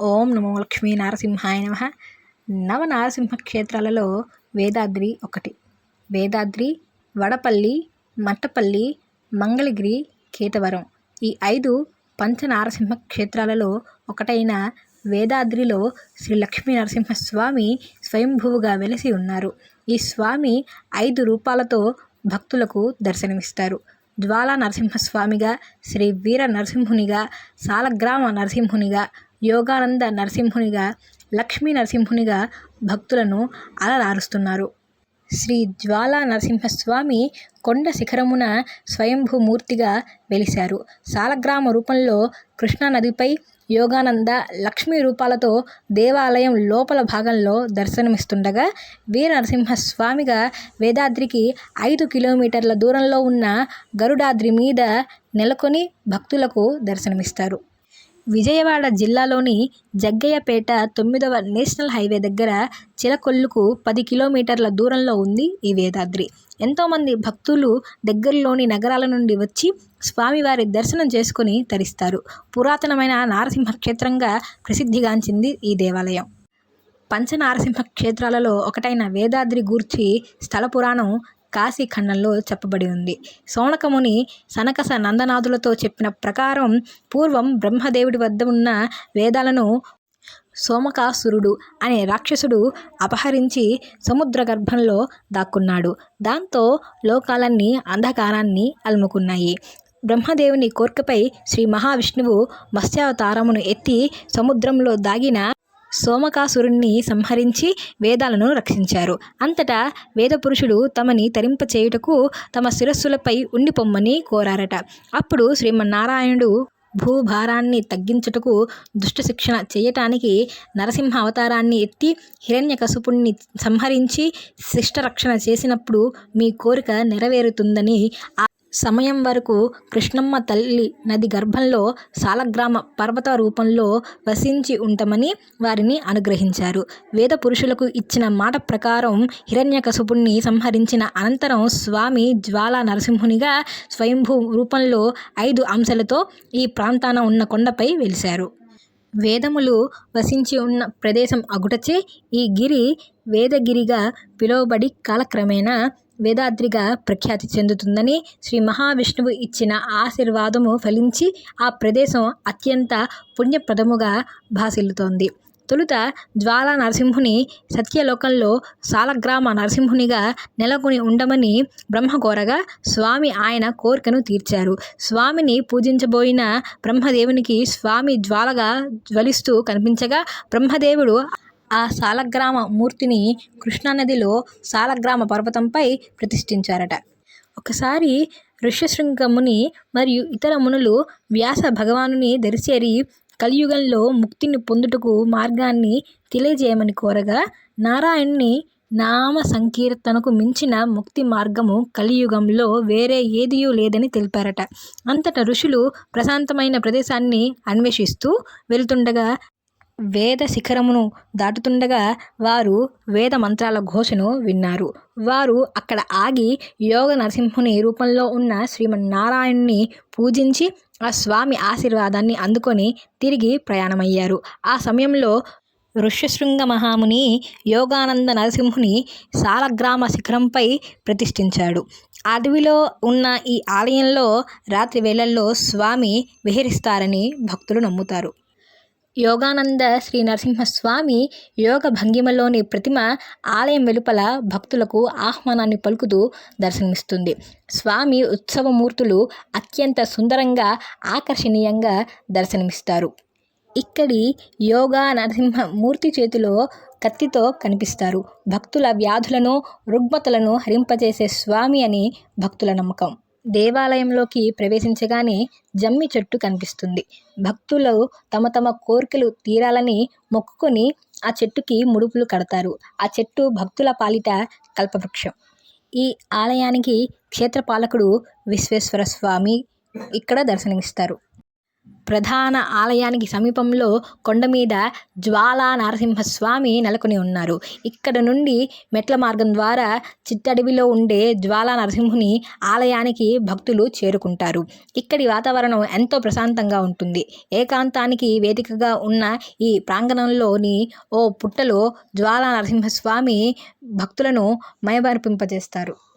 ఓం నమో లక్ష్మీ నరసింహాయ నమ. నవ నారసింహ క్షేత్రాలలో వేదాద్రి ఒకటి. వేదాద్రి వడపల్లి మట్టపల్లి మంగళగిరి కేతవరం. ఈ ఐదు పంచనారసింహ క్షేత్రాలలో ఒకటైన వేదాద్రిలో శ్రీ లక్ష్మీ నరసింహస్వామి స్వయంభువుగా వెలిసి ఉన్నారు. ఈ స్వామి ఐదు రూపాలతో భక్తులకు దర్శనమిస్తారు. జ్వాలా నరసింహస్వామిగా శ్రీ వీర నరసింహునిగా సాలగ్రామ నరసింహునిగా యోగానంద నరసింహునిగా లక్ష్మీ నరసింహునిగా భక్తులను అలరారుస్తున్నారు. శ్రీ జ్వాలా నరసింహస్వామి కొండ శిఖరమున స్వయంభూమూర్తిగా వెలిశారు. సాలగ్రామ రూపంలో కృష్ణానదిపై యోగానంద లక్ష్మీ రూపాలతో దేవాలయం లోపల భాగంలో దర్శనమిస్తుండగా వీర నరసింహస్వామిగా వేదాద్రికి ఐదు కిలోమీటర్ల దూరంలో ఉన్న గరుడాద్రి మీద నెలకొని భక్తులకు దర్శనమిస్తారు. విజయవాడ జిల్లాలోని జగ్గయ్యపేట తొమ్మిదవ నేషనల్ హైవే దగ్గర చిలకొల్లుకు పది కిలోమీటర్ల దూరంలో ఉంది ఈ వేదాద్రి. ఎంతోమంది భక్తులు దగ్గరలోని నగరాల నుండి వచ్చి స్వామివారి దర్శనం చేసుకుని తరిస్తారు. పురాతనమైన నారసింహ క్షేత్రంగా ప్రసిద్ధిగాంచింది ఈ దేవాలయం. పంచనారసింహ క్షేత్రాలలో ఒకటైన వేదాద్రి గూర్చి స్థల పురాణం కాశీఖండంలో చెప్పబడి ఉంది. సోనకముని సనకస నందనాథులతో చెప్పిన ప్రకారం పూర్వం బ్రహ్మదేవుడి వద్ద ఉన్న వేదాలను సోమకాసురుడు అనే రాక్షసుడు అపహరించి సముద్ర గర్భంలో దాక్కున్నాడు. దాంతో లోకాలన్నీ అంధకారాన్ని అలుముకున్నాయి. బ్రహ్మదేవుని కోర్కపై శ్రీ మహావిష్ణువు మత్స్యావతారమును ఎత్తి సముద్రంలో దాగిన సోమకాసురుణ్ణి సంహరించి వేదాలను రక్షించారు. అంతటా వేదపురుషుడు తమని తరింపచేయుటకు తమ శిరస్సులపై ఉండిపొమ్మని కోరారట. అప్పుడు శ్రీమన్నారాయణుడు భూభారాన్ని తగ్గించుటకు దుష్ట శిక్షణ చేయటానికి నరసింహ అవతారాన్ని ఎత్తి హిరణ్యకశపుణ్ణి సంహరించి శిష్టరక్షణ చేసినప్పుడు మీ కోరిక నెరవేరుతుందని సమయం వరకు కృష్ణమ్మ తల్లి నది గర్భంలో సాలగ్రామ పర్వత రూపంలో వసించి ఉంటామని వారిని అనుగ్రహించారు. వేద పురుషులకు ఇచ్చిన మాట ప్రకారం హిరణ్యకశపుణ్ణి సంహరించిన అనంతరం స్వామి జ్వాలా నరసింహునిగా స్వయంభూ రూపంలో ఐదు అంశాలతో ఈ ప్రాంతాన ఉన్న కొండపై వెలిశారు. వేదములు వసించి ఉన్న ప్రదేశం అగుటచే ఈ గిరి వేదగిరిగా పిలువబడి కాలక్రమేణా వేదాద్రిగా ప్రఖ్యాతి చెందుతుందని శ్రీ మహావిష్ణువు ఇచ్చిన ఆశీర్వాదము ఫలించి ఆ ప్రదేశం అత్యంత పుణ్యప్రదముగా భాసిల్లుతోంది. తొలుత జ్వాలా నరసింహుని సత్యలోకంలో సాలగ్రామ నరసింహునిగా నెలకొని ఉండమని బ్రహ్మ కోరగా స్వామి ఆయన కోరికను తీర్చారు. స్వామిని పూజించబోయిన బ్రహ్మదేవునికి స్వామి జ్వాలగా జ్వలిస్తూ కనిపించగా బ్రహ్మదేవుడు ఆ సాలగ్రామ మూర్తిని కృష్ణానదిలో సాలగ్రామ పర్వతంపై ప్రతిష్ఠించారట. ఒకసారి ఋష్యశృంగముని మరియు ఇతర మునులు వ్యాస భగవానుని దరిచేరి కలియుగంలో ముక్తిని పొందుటకు మార్గాన్ని తెలియజేయమని కోరగా నారాయణుని నామ సంకీర్తనకు మించిన ముక్తి మార్గము కలియుగంలో వేరే ఏదియూ లేదని తెలిపారట. అంతట ఋషులు ప్రశాంతమైన ప్రదేశాన్ని అన్వేషిస్తూ వెళ్తుండగా వేద శిఖరమును దాటుతుండగా వారు వేద మంత్రాల ఘోషను విన్నారు. వారు అక్కడ ఆగి యోగ నరసింహుని రూపంలో ఉన్న శ్రీమన్నారాయణుని పూజించి ఆ స్వామి ఆశీర్వాదాన్ని అందుకొని తిరిగి ప్రయాణమయ్యారు. ఆ సమయంలో ఋష్యశృంగ మహాముని యోగానంద నరసింహుని సాలగ్రామ శిఖరంపై ప్రతిష్ఠించాడు. అడవిలో ఉన్న ఈ ఆలయంలో రాత్రి వేళల్లో స్వామి విహరిస్తారని భక్తులు నమ్ముతారు. యోగానంద శ్రీ నరసింహస్వామి యోగ భంగిమలోని ప్రతిమ ఆలయం వెలుపల భక్తులకు ఆహ్వానాన్ని పలుకుతూ దర్శనమిస్తుంది. స్వామి ఉత్సవమూర్తులు అత్యంత సుందరంగా ఆకర్షణీయంగా దర్శనమిస్తారు. ఇక్కడి యోగా నరసింహ మూర్తి చేతిలో కత్తితో కనిపిస్తారు. భక్తుల వ్యాధులను రుగ్మతలను హరింపజేసే స్వామి అని భక్తుల నమ్మకం. దేవాలయంలోకి ప్రవేశించగానే జమ్మి చెట్టు కనిపిస్తుంది. భక్తులు తమ తమ కోరికలు తీరాలని మొక్కుకొని ఆ చెట్టుకి ముడుపులు కడతారు. ఆ చెట్టు భక్తుల పాలిట కల్పవృక్షం. ఈ ఆలయానికి క్షేత్రపాలకుడు విశ్వేశ్వర స్వామి ఇక్కడ దర్శనమిస్తారు. ప్రధాన ఆలయానికి సమీపంలో కొండ మీద జ్వాలా నరసింహస్వామి నెలకొని ఉన్నారు. ఇక్కడ నుండి మెట్ల మార్గం ద్వారా చిట్టడవిలో ఉండే జ్వాలా నరసింహుని ఆలయానికి భక్తులు చేరుకుంటారు. ఇక్కడి వాతావరణం ఎంతో ప్రశాంతంగా ఉంటుంది. ఏకాంతానికి వేదికగా ఉన్న ఈ ప్రాంగణంలోని ఓ పుట్టలో జ్వాలా నరసింహస్వామి భక్తులను మయమర్పింపజేస్తారు.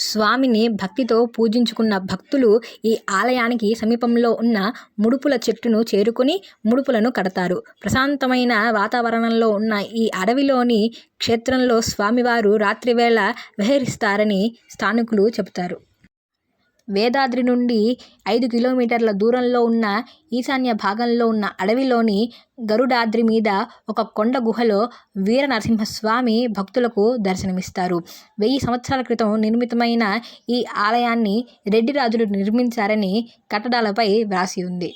స్వామిని భక్తితో పూజించుకున్న భక్తులు ఈ ఆలయానికి సమీపంలో ఉన్న ముడుపుల చెట్టును చేరుకుని ముడుపులను కడతారు. ప్రశాంతమైన వాతావరణంలో ఉన్న ఈ అడవిలోని క్షేత్రంలో స్వామివారు రాత్రివేళ విహరిస్తారని స్థానికులు చెబుతారు. వేదాద్రి నుండి ఐదు కిలోమీటర్ల దూరంలో ఉన్న ఈశాన్య భాగంలో ఉన్న అడవిలోని గరుడాద్రి మీద ఒక కొండ గుహలో వీర నరసింహస్వామి భక్తులకు దర్శనమిస్తారు. వెయ్యి సంవత్సరాల క్రితం నిర్మితమైన ఈ ఆలయాన్ని రెడ్డి రాజులు నిర్మించారని కట్టడాలపై వ్రాసి ఉంది.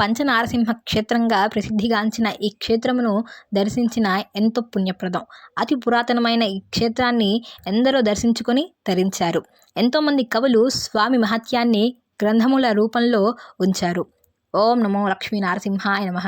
పంచనారసింహ క్షేత్రంగా ప్రసిద్ధిగాంచిన ఈ క్షేత్రమును దర్శించిన ఎంతో పుణ్యప్రదం. అతి పురాతనమైన ఈ క్షేత్రాన్ని ఎందరో దర్శించుకొని తరించారు. ఎంతోమంది కవులు స్వామి మహత్యాన్ని గ్రంథముల రూపంలో ఉంచారు. ఓం నమో లక్ష్మీ నరసింహాయ నమః.